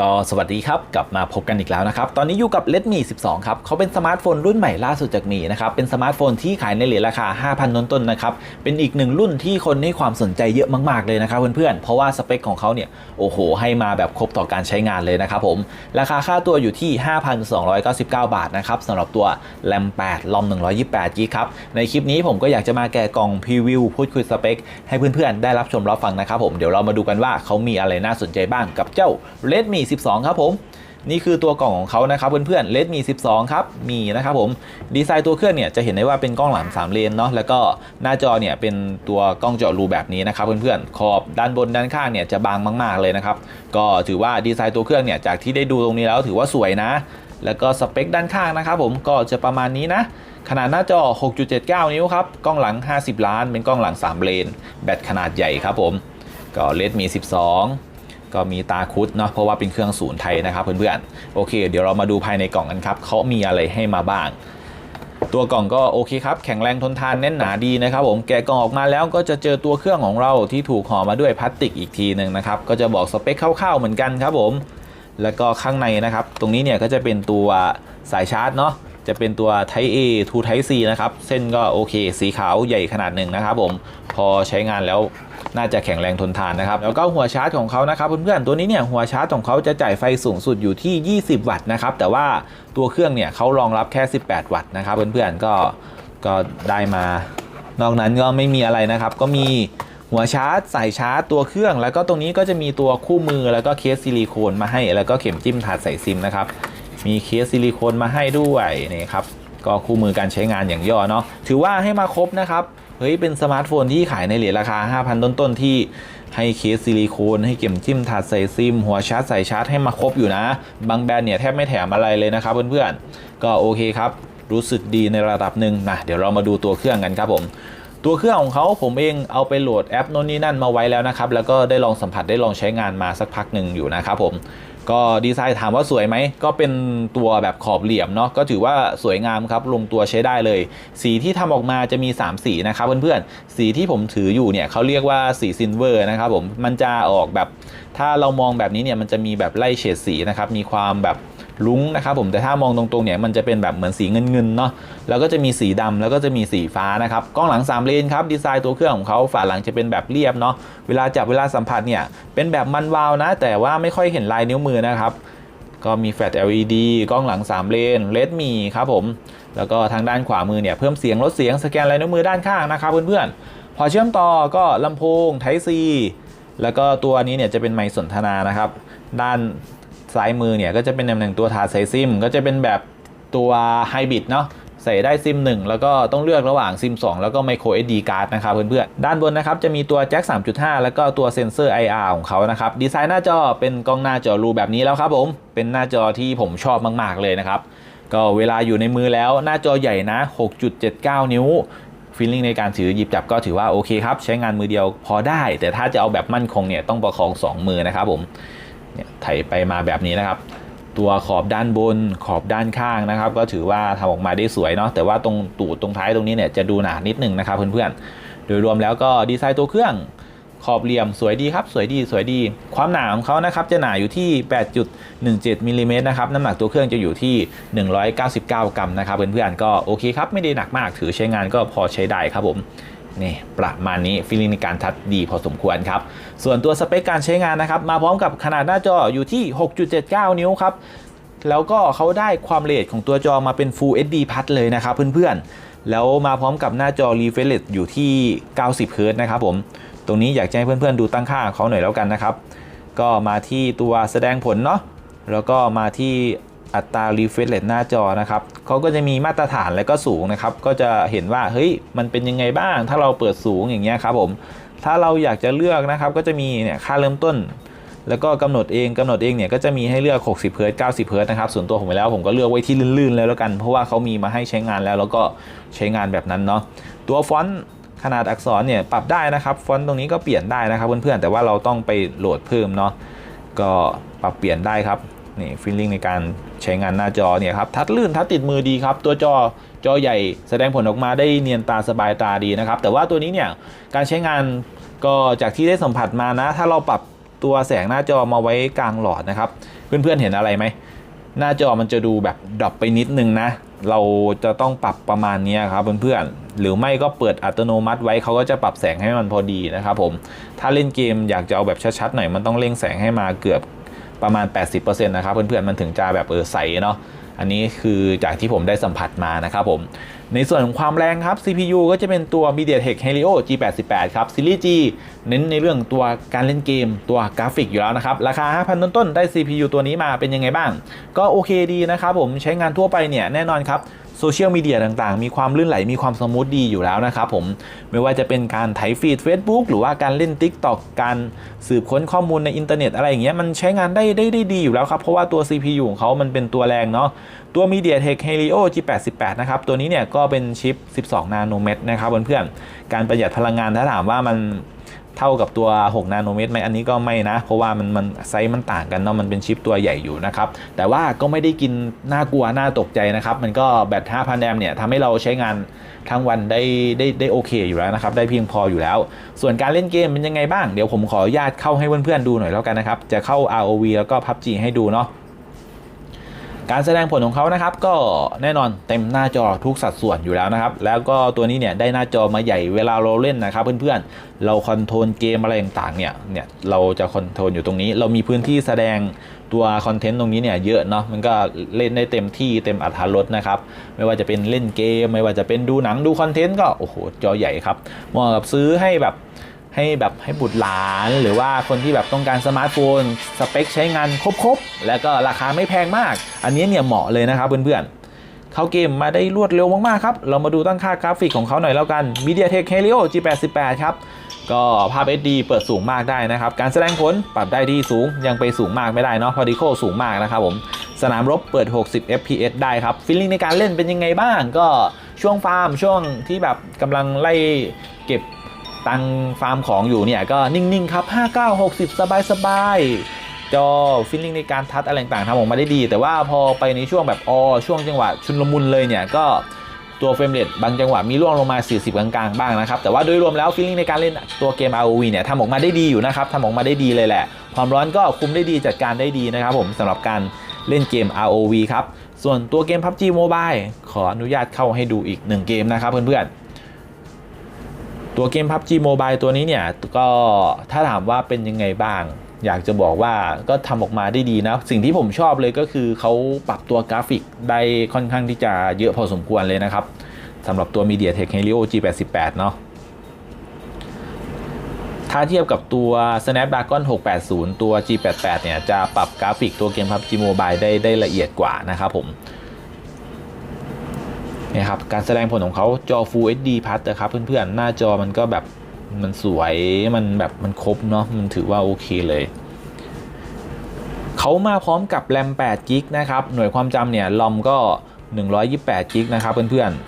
ก็สวัสดีครับ กลับมาพบกันอีกแล้วนะครับ ตอนนี้อยู่กับ Redmi 12 ครับเขาเป็นสมาร์ทโฟนรุ่นใหม่ล่าสุดจากมีนะครับ เป็นสมาร์ทโฟนที่ขายในเหรียญราคา 5,000 ต้นๆนะครับ เป็นอีกหนึ่งรุ่นที่คนให้ความสนใจเยอะมากๆเลยนะครับเพื่อนๆ เพราะว่าสเปคของเขาเนี่ย โอ้โห ให้มาแบบครบต่อการใช้งานเลยนะครับผม ราคาค่าตัวอยู่ที่ 5,299 บาทนะครับสำหรับตัว RAM 8 ROM 128 g ครับ ในคลิปนี้ผมก็อยากจะมาแกะกล่องพรีวิวพูดคุยสเปคให้เพื่อนๆ ได้รับชมรับฟังนะครับผม เดี๋ยวเรามาดูกันว่าเขามีอะไรน่าสนใจบ้างกับเจ้า Redmi 12 ครับผม นี่คือตัวกล่องของเขานะครับเพื่อนๆ Redmi 12 ครับ มีนะครับผมดีไซน์ตัวเครื่องเนี่ยจะเห็นได้ว่าเป็นกล้องหลัง3เลนเนาะแล้วก็หน้าจอเนี่ยเป็นตัวกล้องเจาะรูแบบนี้นะครับเพื่อนๆขอบด้านบนด้านข้างเนี่ยจะบางมากๆเลยนะครับก็ถือว่าดีไซน์ตัวเครื่องเนี่ยจากที่ได้ดูตรงนี้แล้วถือว่าสวยนะ แล้วก็สเปคด้านข้างนะครับผมก็จะประมาณนี้นะขนาดหน้าจอ 6.79 นิ้วครับ กล้องหลัง 50 ล้าน เป็นกล้องหลัง 3 เลน แบตขนาดใหญ่ครับผม ก็ Redmi 12 ก็มีตาคุดเนาะเพราะว่าเป็นเครื่องศูนย์ไทยนะครับเพื่อนๆโอเค เดี๋ยวเรามาดูภายในกล่องกันครับเขามีอะไรให้มาบ้างตัวกล่องก็โอเคครับ แข็งแรงทนทานแน่นหนาดีนะครับผมแกะกล่องออกมาแล้วก็จะเจอตัวเครื่องของเราที่ถูกห่อมาด้วยพลาสติกอีกทีหนึ่งนะครับ ก็จะบอกสเปคคร่าวๆเหมือนกันครับผม แล้วก็ข้างในนะครับ ตรงนี้เนี่ยก็จะเป็นตัวสายชาร์จเนาะ จะเป็นตัว Type A to Type C นะครับ เส้นก็โอเค สีขาวใหญ่ขนาดหนึ่งนะครับผม พอใช้งานแล้วน่าจะแข็งแรงทนทานนะครับ แล้วก็หัวชาร์จของเขานะครับเพื่อนๆ ตัวนี้เนี่ยหัวชาร์จของเขาจะจ่ายไฟสูงสุดอยู่ที่ 20 วัตต์นะครับ แต่ว่าตัวเครื่องเนี่ยเขารองรับแค่ 18 วัตต์นะครับเพื่อนๆ ก็ ก็ได้มา นอกนั้นก็ไม่มีอะไรนะครับ ก็มีหัวชาร์จสายชาร์จตัวเครื่อง แล้วก็ตรงนี้ก็จะมีตัวคู่มือแล้วก็เคสซิลิโคนมาให้ แล้วก็เข็มจิ้มถาดใส่ซิมนะครับ มีเคสซิลิโคนมาให้ด้วยนี่ครับก็คู่มือการใช้งานอย่างย่อเนาะถือว่าให้มาครบนะครับเฮ้ยเป็นสมาร์ทโฟนที่ขายในเหรียญราคา 5,000 ต้นๆ ที่ให้เคสซิลิโคนให้เข็มจิ้มถาดใส่ซิม หัวชาร์จใส่ชาร์จให้มาครบอยู่นะ บางแบรนด์เนี่ยแทบไม่แถมอะไรเลยนะครับเพื่อนๆ ก็โอเคครับ รู้สึกดีในระดับหนึ่งนะเดี๋ยวเรามาดูตัวเครื่องกันครับผม ตัวเครื่องของเขาผมเองเอาไปโหลดแอปโน่นนี่นั่นมาไว้แล้วนะครับ แล้วก็ได้ลองสัมผัสได้ลองใช้งานมาสักพักหนึ่งอยู่นะครับผมก็ดีไซน์ถามว่าสวยไหม ก็เป็นตัวแบบขอบเหลี่ยมเนาะก็ถือว่าสวยงามครับ ลงตัวใช้ได้เลย สีที่ทำออกมาจะมี 3 สีนะครับเพื่อนๆ สีที่ผมถืออยู่เนี่ยเขาเรียกว่าสีซินเวอร์นะครับผมมันจะออกแบบถ้าเรามองแบบนี้เนี่ยมันจะมีแบบไล่เฉดสีนะครับ มีความแบบ ลุ้งนะครับผมแต่ถ้ามองตรงๆเนี่ยมันจะเป็นแบบเหมือนสีเงินๆเนาะแล้วก็จะมีสีดำแล้วก็จะมีสีฟ้านะครับกล้องหลัง3เลนครับดีไซน์ตัวเครื่องของเขาฝาหลังจะเป็นแบบเรียบเนาะเวลาจับเวลาสัมผัสเนี่ยเป็นแบบมันวาวนะ แต่ว่าไม่ค่อยเห็นลายนิ้วมือนะครับก็มีแฟลช LED กล้องหลัง 3 เลนเลดมีครับผม แล้วก็ทางด้านขวามือเนี่ยเพิ่มเสียงลดเสียงสแกนลายนิ้วมือด้านข้างนะครับเพื่อนๆ พอเชื่อมต่อก็ลำโพง Type C แล้วก็ตัวนี้เนี่ยจะเป็นไมค์สนทนานะครับ ด้าน ซ้ายมือเนี่ยก็จะเป็นตำแหน่งตัวถาดใส่ซิม ก็จะเป็นแบบตัวไฮบริดเนาะใส่ได้ซิม 1 แล้วก็ต้องเลือกระหว่างซิม 2 แล้วก็ micro SD card นะครับเพื่อนๆ ด้านบนนะครับจะมีตัวแจ็ค 3.5 แล้วก็ตัวเซนเซอร์ IR ของเขานะครับ ดีไซน์หน้าจอเป็นกล้องหน้าจอรูแบบนี้แล้วครับผม เป็นหน้าจอที่ผมชอบมากๆเลยนะครับ ก็เวลาอยู่ในมือแล้วหน้าจอใหญ่นะ 6.79 นิ้วฟีลลิ่งในการถือหยิบจับก็ถือว่าโอเคครับ ใช้งานมือเดียวพอได้ แต่ถ้าจะเอาแบบมั่นคงเนี่ยต้องประคอง 2 มือนะครับผม เนี่ยไถไปมาแบบนี้นะครับ ตัวขอบด้านบนขอบด้านข้างนะครับ ก็ถือว่าทำออกมาได้สวยเนาะแต่ว่าตรงตูดตรงท้ายตรงนี้เนี่ยจะดูหนานิดนึงนะครับเพื่อนๆโดยรวมแล้วก็ดีไซน์ตัวเครื่องขอบเหลี่ยมสวยดีครับ สวยดีสวยดี ความหนาของเขานะครับจะหนาอยู่ที่ 8.17มิลลิเมตรนะครับน้ำหนักตัวเครื่องจะอยู่ที่ 199 กรัมนะครับเพื่อนๆก็โอเคครับ ไม่ได้หนักมากถือใช้งานก็พอใช้ได้ครับผม นี่ประมาณนี้ฟีลลิ่งในการทัดดีพอสมควรครับ ส่วนตัวสเปคการใช้งานนะครับ มาพร้อมกับขนาดหน้าจออยู่ที่ 6.79 นิ้วครับ แล้วก็เขาได้ความเรทของตัวจอมาเป็น Full HD Plus เลยนะครับเพื่อนๆ แล้วมาพร้อมกับหน้าจอ refresh rate อยู่ที่ 90 Hz นะครับผม ตรงนี้อยากให้เพื่อนๆ ดูตั้งค่าเขาหน่อยแล้วกันนะครับ ก็มาที่ตัวแสดงผลเนาะแล้วก็มาที่ อัตรา refresh rate หน้าจอนะครับเขาก็จะมีมาตรฐานและก็สูงนะครับ ก็จะเห็นว่าเฮ้ยมันเป็นยังไงบ้าง ถ้าเราเปิดสูงอย่างเงี้ยครับผม ถ้าเราอยากจะเลือกนะครับ ก็จะมีเนี่ยค่าเริ่มต้น แล้วก็กำหนดเองกำหนดเองเนี่ยก็จะมีให้เลือก 60เฮิร์ต90เฮิร์ตนะครับ ส่วนตัวผมไปแล้วผมก็เลือกไว้ที่ลื่นๆ แล้วแล้วกัน เพราะว่าเขามีมาให้ใช้งานแล้วแล้วก็ใช้งานแบบนั้นเนาะ ตัวฟอนต์ขนาดอักษรเนี่ยปรับได้นะครับฟอนต์ตรงนี้ก็เปลี่ยนได้นะครับเพื่อนๆแต่ว่าเราต้องไปโหลดเพิ่มเนาะก็ปรับเปลี่ยนได้ครับนี่ฟีลลิ่งในการ ใช้งานหน้าจอเนี่ยครับทัดลื่นทัดติดมือดีครับ ตัวจอจอใหญ่แสดงผลออกมาได้เนียนตาสบายตาดีนะครับ แต่ว่าตัวนี้เนี่ยการใช้งานก็จากที่ได้สัมผัสมานะ ถ้าเราปรับตัวแสงหน้าจอมาไว้กลางหลอดนะครับ เพื่อนๆเห็นอะไรไหมหน้าจอมันจะดูแบบดรอปไปนิดนึงนะเราจะต้องปรับประมาณนี้ครับเพื่อนๆ หรือไม่ก็เปิดอัตโนมัติไว้เขาก็จะปรับแสงให้มันพอดีนะครับผม ถ้าเล่นเกมอยากจะเอาแบบชัดๆหน่อยมันต้องเร่งแสงให้มาเกือบ ประมาณ 80%นะครับเพื่อนๆมันถึงจะแบบเออใสเนาะอันนี้คือจากที่ผมได้สัมผัสมานะครับผม ในส่วนของความแรงครับ CPU ก็จะเป็นตัว MediaTek Helio G88 ครับซีรีส์ G เน้นในเรื่องตัวการเล่นเกม ตัวกราฟิกอยู่แล้วนะครับ ราคา 5,000 ต้นๆ ได้ CPU ตัวนี้มาเป็นยังไงบ้าง ก็โอเคดีนะครับผมใช้งานทั่วไปเนี่ยแน่นอนครับ โซเชียลมีเดียต่างๆ มีความลื่นไหลมีความสมูทดีอยู่แล้วนะครับผมไม่ว่าจะเป็นการไถฟีด Facebook หรือว่าการเล่น TikTok การสืบค้นข้อมูลในอินเทอร์เน็ตอะไรอย่างเงี้ยมันใช้งานได้ได้ได้ดีอยู่แล้วครับ เพราะว่าตัว CPU ของเขามันเป็นตัวแรงเนาะตัว MediaTek Helio G88 นะครับ ตัวนี้เนี่ยก็เป็นชิป 12 นาโนเมตรนะครับเพื่อนๆการประหยัดพลังงานถ้าถามว่ามัน เท่ากับตัว 6 นาโนเมตรไหมอันนี้ก็ไม่นะ เพราะว่ามันมันไซส์มันต่างกันเนาะมันเป็นชิปตัวใหญ่อยู่นะครับ แต่ว่าก็ไม่ได้กินน่ากลัวน่าตกใจนะครับ มันก็แบต 5,000 แอมป์เนี่ยทำให้เราใช้งานทั้งวันได้ได้ได้โอเคอยู่แล้วนะครับ ได้เพียงพออยู่แล้ว ส่วนการเล่นเกมเป็นยังไงบ้าง เดี๋ยวผมขออนุญาตเข้าให้เพื่อนๆดูหน่อยแล้วกันนะครับ จะเข้า ROV แล้วก็ PUBG ให้ดูเนาะ การแสดงผลของเขานะครับก็แน่นอนเต็มหน้าจอทุกสัดส่วนอยู่แล้วนะครับ แล้วก็ตัวนี้เนี่ยได้หน้าจอมาใหญ่เวลาเราเล่นนะครับเพื่อนๆ เราคอนโทรลเกมอะไรต่างๆเนี่ยเนี่ยเราจะคอนโทรลอยู่ตรงนี้ เรามีพื้นที่แสดงตัวคอนเทนต์ตรงนี้เนี่ยเยอะเนาะมันก็เล่นได้เต็มที่เต็มอัตรสนะครับ ไม่ว่าจะเป็นเล่นเกม ไม่ว่าจะเป็นดูหนังดูคอนเทนต์ก็โอ้โหจอใหญ่ครับเหมาะกับซื้อให้แบบ ให้แบบให้บุตรหลานหรือว่าคนที่แบบต้องการสมาร์ทโฟน สเปคใช้งานครบๆ แล้วก็ราคาไม่แพงมาก อันนี้เนี่ยเหมาะเลยนะครับเพื่อนๆ เข้าเกมมาได้รวดเร็วมากๆครับ เรามาดูตั้งค่ากราฟิกของเขาหน่อยแล้วกัน MediaTek Helio G88 ครับก็ภาพ HD เปิดสูงมากได้นะครับ การแสดงผลปรับได้ที่สูงยังไปสูงมากไม่ได้เนาะพอดีโคสูงมากนะครับผมสนามรบเปิด 60 fps ได้ครับฟีลลิ่งในการเล่นเป็นยังไงบ้าง ก็ช่วงฟาร์มช่วงที่แบบกำลังไล่เก็บ ตั้งฟาร์มของอยู่เนี่ยก็นิ่งๆ ครับ 59 60 สบายๆจอฟิลลิ่งในการทัดอะไรต่างๆทำออกมาได้ดี แต่ว่าพอไปในช่วงแบบออช่วงจังหวะชุนลมุนเลยเนี่ยก็ตัวเฟรมเรทบางจังหวะมีร่วงลงมา 40 กลางๆ บ้างนะครับ แต่ว่าโดยรวมแล้วฟิลลิ่งในการเล่นตัวเกม ROV เนี่ยทำออกมาได้ดีอยู่นะครับทำออกมาได้ดีเลยแหละ ความร้อนก็คุมได้ดีจัดการได้ดีนะครับผมสำหรับการเล่นเกม ROV ครับ ส่วนตัวเกม PUBG Mobile ขออนุญาตเข้าให้ดูอีกหนึ่งเกมนะครับเพื่อนๆ ตัวเกม PUBG Mobile ตัวนี้เนี่ยก็ถ้าถามว่าเป็นยังไงบ้าง อยากจะบอกว่าก็ทำออกมาได้ดีนะ สิ่งที่ผมชอบเลยก็คือเขาปรับตัวกราฟิกได้ค่อนข้างที่จะเยอะพอสมควรเลยนะครับสำหรับตัว MediaTek Helio G88 เนาะถ้าเทียบกับตัว Snapdragon 680 ตัว G88 เนี่ยจะปรับกราฟิกตัวเกม PUBG Mobile ได้ได้ละเอียดกว่านะครับผม นี่ยครับการแสดงผลของเขาจอ Full HD Plus นะครับเพื่อนๆ หน้าจอมันก็แบบมันสวยมันแบบมันครบเนาะมันถือว่าโอเคเลย เขามาพร้อมกับแรม8 g b นะครับ หน่วยความจำเนี่ยลอมก็ 128 g b นะครับเพื่อนๆ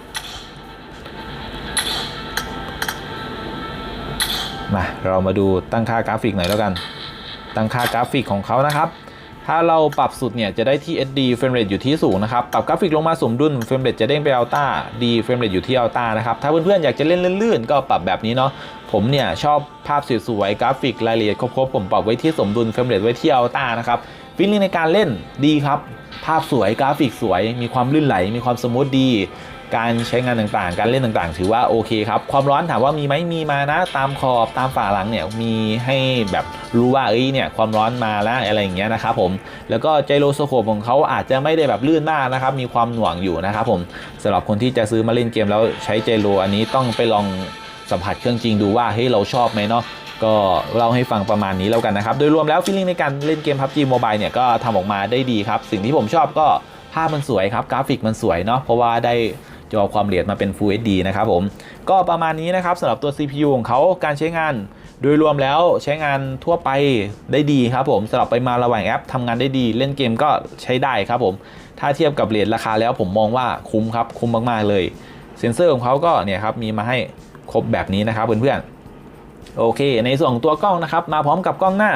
มาเรามาดูตั้งค่ากราฟิกหน่อยแล้วกัน ตั้งค่ากราฟิกของเขานะครับ ถ้าเราปรับสุดเนี่ยจะได้ที่ SD เฟรมเรทอยู่ที่สูงนะครับ ปรับกราฟิกลงมาสมดุลเฟรมเรทจะเด้งไปอัลต้าดีเฟรมเรทอยู่ที่อัลต้านะครับ ถ้าเพื่อนๆอยากจะเล่นลื่นๆ ก็ปรับแบบนี้เนาะ ผมเนี่ยชอบภาพสวยๆ กราฟิกรายละเอียดครบๆ ผมปรับไว้ที่สมดุลเฟรมเรทไว้ที่อัลต้านะครับ ฟีลลิ่งในการเล่นดีครับ ภาพสวยกราฟิกสวย มีความลื่นไหล มีความสมูทดี การใช้งานต่างๆ การเล่นต่างๆ ถือว่าโอเคครับ ความร้อนถามว่ามีไหมมีมานะ ตามขอบตามฝาหลังเนี่ยมีให้แบบรู้ว่าเอ้ยเนี่ยความร้อนมาแล้วอะไรอย่างเงี้ยนะครับผมแล้วก็ไจโรสโคปของเขาอาจจะไม่ได้แบบลื่นมากนะครับมีความหน่วงอยู่นะครับผมสำหรับคนที่จะซื้อมาเล่นเกมแล้วใช้ไจโรอันนี้ต้องไปลองสัมผัสเครื่องจริงดูว่าเฮ้ยเราชอบไหมเนาะก็เล่าให้ฟังประมาณนี้แล้วกันนะครับ โดยรวมแล้วฟีลลิ่งในการเล่นเกม PUBG Mobile เนี่ยก็ทำออกมาได้ดีครับ สิ่งที่ผมชอบก็ภาพมันสวยครับ กราฟิกมันสวยเนาะเพราะว่าได้ จอความละเอียดมาเป็น Full HD นะครับผมก็ประมาณนี้นะครับสำหรับตัว CPU ของเขาการใช้งานโดยรวมแล้วใช้งานทั่วไปได้ดีครับผมสำหรับไปมาระหว่างแอปทำงานได้ดี เล่นเกมก็ใช้ได้ครับผม ถ้าเทียบกับเรทราคาแล้วผมมองว่าคุ้มครับ คุ้มมากๆเลย เซ็นเซอร์ของเขาก็เนี่ยครับมีมาให้ครบแบบนี้นะครับเพื่อนๆโอเค ในส่วนของตัวกล้องนะครับ มาพร้อมกับกล้องหน้า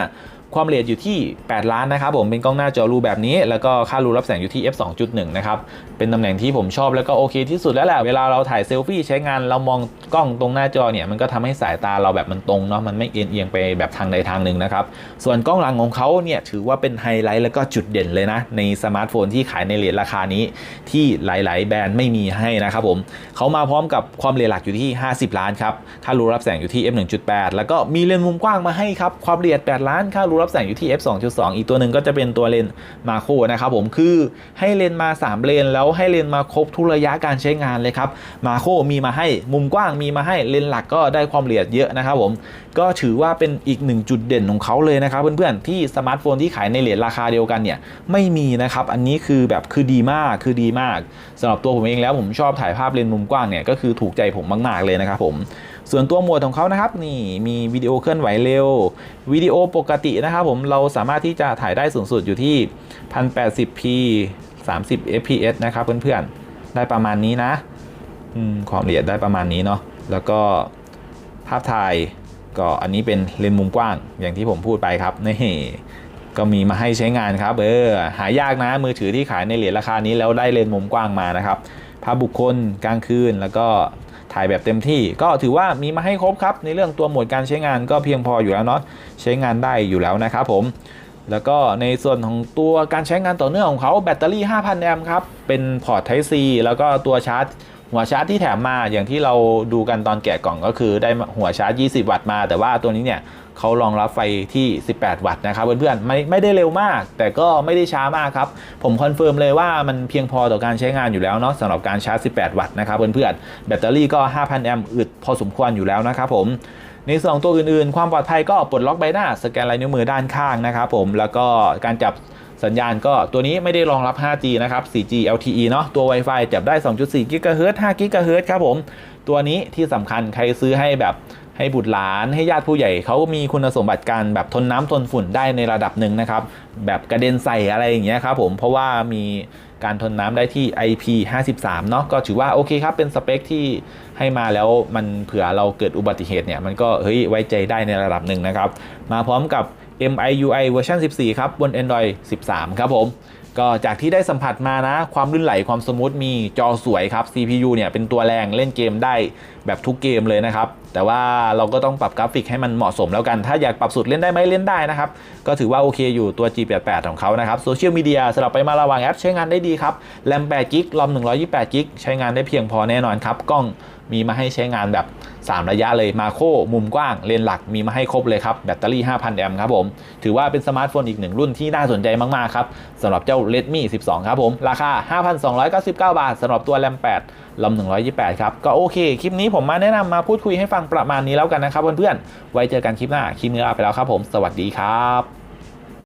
ความเร็วอยู่ที่ 8 ล้านนะครับผมเป็นกล้องหน้าจอรูแบบนี้ แล้วก็ค่ารูรับแสงอยู่ที่ f 2.1นะครับเป็นตำแหน่งที่ผมชอบแล้วก็โอเคที่สุดแล้วแหละเวลาเราถ่ายเซลฟี่ใช้งานเรามองกล้องตรงหน้าจอเนี่ยมันก็ทำให้สายตาเราแบบมันตรงเนาะมันไม่เอียงเอียงไปแบบทางใดทางหนึ่งนะครับส่วนกล้องหลังของเขาเนี่ยถือว่าเป็นไฮไลท์แล้วก็จุดเด่นเลยนะ ในสมาร์ทโฟนที่ขายในเลทราคานี้ที่หลาย ๆ แบรนด์ไม่มีให้นะครับผมเขามาพร้อมกับความเร็วหลักอยู่ที่ 50 ล้านครับค่ารูรับแสงอยู่ที่ f 1.8แล้วก็มีเลนส์มุมกว้างมาให้ครับความละเอียด 8 ล้านค่ารูรับแสงอยู่ที่ f 2.2 อีกตัวหนึ่งก็จะเป็นตัวเลนส์มาโครนะครับผมคือให้เลนส์มา 3 เลนแล้วให้เลนส์มาครบทุกระยะการใช้งานเลยครับมาโครมีมาให้มุมกว้างมีมาให้เลนส์หลักก็ได้ความละเอียดเยอะนะครับผมก็ถือว่าเป็นอีกหนึ่งจุดเด่นของเขาเลยนะครับ เพื่อนๆที่สมาร์ทโฟนที่ขายในเลทราคาเดียวกันเนี่ยไม่มีนะครับอันนี้คือแบบคือดีมากคือดีมากสำหรับตัวผมเองแล้วผมชอบถ่ายภาพเลนส์มุมกว้างเนี่ยก็คือถูกใจผมมากๆเลยนะครับผม ส่วนตัวหมดของเขานะครับนี่มีวิดีโอเคลื่อนไหวเร็ววิดีโอปกตินะครับผมเราสามารถที่จะถ่ายได้สูงสุดอยู่ที่ 1080p 30 fps นะครับเพื่อนๆ ได้ประมาณนี้นะอความละเอียดได้ประมาณนี้เนาะแล้วก็ภาพถ่ายก็อันนี้เป็นเลนส์มุมกว้างอย่างที่ผมพูดไปครับนี่ก็มีมาให้ใช้งานครับเออหายากนะมือถือที่ขายในเหรียญราคานี้แล้วได้เลนส์มุมกว้างมานะครับภาพบุคคลกลางคืนแล้วก็ ถ่ายแบบเต็มที่ ก็ถือว่ามีมาให้ครบครับ ในเรื่องตัวโหมดการใช้งานก็เพียงพออยู่แล้วเนาะใช้งานได้อยู่แล้วนะครับผม แล้วก็ในส่วนของตัวการใช้งานต่อเนื่องของเขาแบตเตอรี่ 5,000 แอมป์ครับ เป็นพอร์ต Type C แล้วก็ตัวชาร์จ หัวชาร์จที่แถมมาอย่างที่เราดูกันตอนแกะกล่องก็คือได้หัวชาร์จ 20 วัตต์มา แต่ว่าตัวนี้เนี่ยเขารองรับไฟที่ 18 วัตต์นะครับเพื่อนๆไม่ไม่ได้เร็วมาก แต่ก็ไม่ได้ช้ามากครับ ผมคอนเฟิร์มเลยว่ามันเพียงพอต่อการใช้งานอยู่แล้วเนาะสำหรับการชาร์จ 18 วัตต์นะครับเพื่อนๆแบตเตอรี่ก็ 5,000 แอมป์อึดพอสมควรอยู่แล้วนะครับผมในส่วนของตัวอื่นๆ ความปลอดภัยก็ปลดล็อกใบหน้าสแกนลายนิ้วมือด้านข้างนะครับผมแล้วก็การจับ สัญญาณก็ตัวนี้ไม่ได้รองรับ 5G นะครับ 4G LTE เนาะตัว Wi-Fi จับได้ 2.4 GHz 5 GHz ครับผม ตัวนี้ที่สำคัญใครซื้อให้แบบให้บุตรหลานให้ญาติผู้ใหญ่เขามีคุณสมบัติการแบบทนน้ำทนฝุ่นได้ในระดับหนึ่งนะครับ แบบกระเด็นใส่อะไรอย่างเงี้ยครับผมเพราะว่ามีการทนน้ำได้ที่ IP53 เนาะก็ถือว่าโอเคครับ เป็นสเปคที่ให้มาแล้วมันเผื่อเราเกิดอุบัติเหตุเนี่ย มันก็เฮ้ยไว้ใจได้ในระดับหนึ่งนะครับ มาพร้อมกับ MIUI เวอร์ชัน14 ครับ บน Android 13 ครับผม ก็จากที่ได้สัมผัสมานะ ความลื่นไหลความสมูทมีจอสวยครับ CPU เนี่ยเป็นตัวแรงเล่นเกมได้แบบทุกเกมเลยนะครับ แต่ว่าเราก็ต้องปรับกราฟิกให้มันเหมาะสมแล้วกัน ถ้าอยากปรับสุดเล่นได้ไหมเล่นได้นะครับ ก็ถือว่าโอเคอยู่ตัว G88 ของเขานะครับโซเชียลมีเดียสำหรับไปมาระหว่างแอปใช้งานได้ดีครับแรม8กิกรอม128กิกใช้งานได้เพียงพอแน่นอนครับ กล้องมีมาให้ใช้งานแบบ 3 ระยะเลยมาโครมุมกว้าง เลนหลักมีมาให้ครบเลยครับ แบตเตอรี่ 5,000 แอมป์ครับผม ถือว่าเป็นสมาร์ทโฟนอีกหนึ่งรุ่นที่น่าสนใจมาก ๆ ครับสำหรับเจ้า Redmi 12 ครับผม ราคา 5,299 บาทสำหรับตัวแรม8 ลำ128 ครับ ก็โอเค คลิปนี้ผมมาแนะนำมาพูดคุยให้ฟังประมาณนี้แล้วกันนะครับเพื่อนๆ ไว้เจอกันคลิปหน้า คลิปนี้ลาไปแล้วครับผม สวัสดีครับ